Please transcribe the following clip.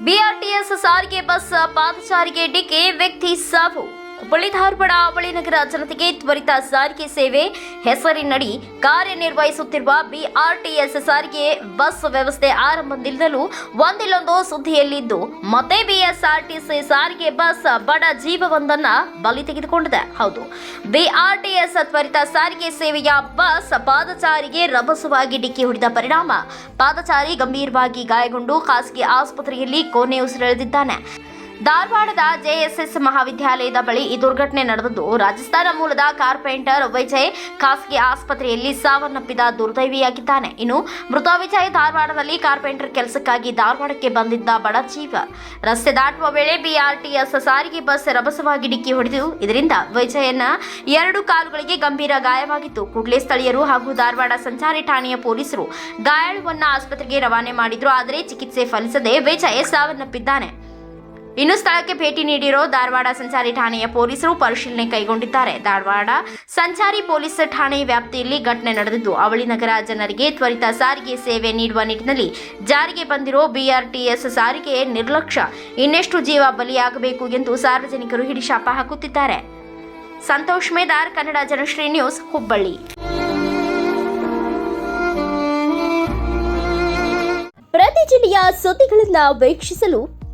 BRTS ಸಾರಿಗೆ bus ಪಾದಚಾರಿಗೆ ಡಿಕ್ಕಿ ವ್ಯಕ್ತಿ ಸಾವು ಹುಬ್ಬಳ್ಳಿ ಧಾರವಾಡ ಅವಳಿ ನಗರ ಜನತೆಗೆ ತ್ವರಿತ ಸಾರಿಗೆ ಸೇವೆ. ಹೆಸರಿನಡಿ ಕಾರ್ಯನಿರ್ವಹಿಸುತ್ತಿರುವ ಬಿಆರ್ಟಿಎಸ್ ಸಾರಿಗೆ ಬಸ್ ವ್ಯವಸ್ಥೆ ಆರಂಭದಿಂದಲೂ ಒಂದಿಲ್ಲೊಂದು ಸುದ್ದಿಯಲ್ಲಿದ್ದು, ಮತ್ತೆ ಬಿಎಸ್ಆರ್ಟಿಸಿ ಸಾರಿಗೆ ಬಸ್ ಬಡ ಜೀವವೊಂದನ್ನ ಬಲಿ ತೆಗೆದುಕೊಂಡಿದೆ. ಹೌದು, ಬಿಆರ್ಟಿಎಸ್ ತ್ವರಿತ ಸಾರಿಗೆ ಸೇವೆಯ ಬಸ್ ಪಾದಚಾರಿಗೆ ರಭಸವಾಗಿ ಡಿಕ್ಕಿ ಹೊಡೆದ ಪರಿಣಾಮ. ಪಾದಚಾರಿ ಗಂಭೀರವಾಗಿ ಗಾಯಗೊಂಡು ಖಾಸಗಿ ಆಸ್ಪತ್ರೆಯಲ್ಲಿ ಕೋಣೆ ಉಸಿರೆಳೆದಿದ್ದಾನೆ ಧಾರವಾಡದ ಜೆಎಸ್ಎಸ್ ಮಹಾವಿದ್ಯಾಲಯದ ಬಳಿ ಈ ದುರ್ಘಟನೆ ನಡೆದದ್ದು, ರಾಜಸ್ಥಾನ ಮೂಲದ ಕಾರ್ಪೆಂಟರ್ ವಿಜಯ್ ಖಾಸಗಿ ಆಸ್ಪತ್ರೆಯಲ್ಲಿ ಸಾವನ್ನಪ್ಪಿದ ದುರ್ದೈವಿಯಾಗಿದ್ದಾನೆ. ಇನ್ನು ಮೃತ ವಿಜಯ್ ಧಾರವಾಡದಲ್ಲಿ ಕಾರ್ಪೆಂಟರ್ ಕೆಲಸಕ್ಕಾಗಿ ಧಾರವಾಡಕ್ಕೆ ಬಂದಿದ್ದ ಬಡ ಜೀವ. ರಸ್ತೆ ದಾಟುವ ವೇಳೆ ಬಿಆರ್ಟಿಎಸ್ ಸಾರಿಗೆ ಬಸ್ ರಭಸವಾಗಿ ಡಿಕ್ಕಿ ಹೊಡೆದು, ಇದರಿಂದ ವಿಜಯನ ಎರಡು ಕಾಲುಗಳಿಗೆ ಗಂಭೀರ ಗಾಯವಾಗಿತ್ತು. ಕೂಡಲೇ ಸ್ಥಳೀಯರು ಹಾಗೂ ಧಾರವಾಡ ಸಂಚಾರಿ ಠಾಣೆಯ ಪೊಲೀಸರು ಗಾಯಾಳುವನ್ನ ಆಸ್ಪತ್ರೆಗೆ ರವಾನೆ ಮಾಡಿದ್ರು, ಆದರೆ ಚಿಕಿತ್ಸೆ ಫಲಿಸದೆ ವಿಜಯ್ ಸಾವನ್ನಪ್ಪಿದ್ದಾನೆ. ಇನ್ನು ಸ್ಥಳಕ್ಕೆ ಭೇಟಿ ನೀಡಿರೋ ಧಾರವಾಡ ಸಂಚಾರಿ ಠಾಣೆಯ ಪೊಲೀಸರು ಪರಿಶೀಲನೆ ಕೈಗೊಂಡಿದ್ದಾರೆ. ಧಾರವಾಡ ಸಂಚಾರಿ ಪೊಲೀಸ್ ಠಾಣೆ ವ್ಯಾಪ್ತಿಯಲ್ಲಿ ಘಟನೆ ನಡೆದಿದ್ದು, ಅವಳಿ ನಗರ ಜನರಿಗೆ ತ್ವರಿತ ಸಾರಿಗೆ ಸೇವೆ ನೀಡುವ ನಿಟ್ಟಿನಲ್ಲಿ ಜಾರಿಗೆ ಬಂದಿರೋ ಬಿಆರ್ಟಿಎಸ್ ಸಾರಿಗೆ ನಿರ್ಲಕ್ಷ್ಯ. ಇನ್ನೆಷ್ಟು ಜೀವ ಬಲಿಯಾಗಬೇಕು ಎಂದು ಸಾರ್ವಜನಿಕರು ಹಿಡಿಶಾಪ ಹಾಕುತ್ತಿದ್ದಾರೆ. ಸಂತೋಷ್ ಮೇದಾರ್, ಕನ್ನಡ ಜನಶ್ರೀ ನ್ಯೂಸ್, ಹುಬ್ಬಳ್ಳಿ. ಪ್ರತಿ ಜಿಲ್ಲೆಯ ಸುದ್ದಿಗಳನ್ನ ವೀಕ್ಷಿಸಲು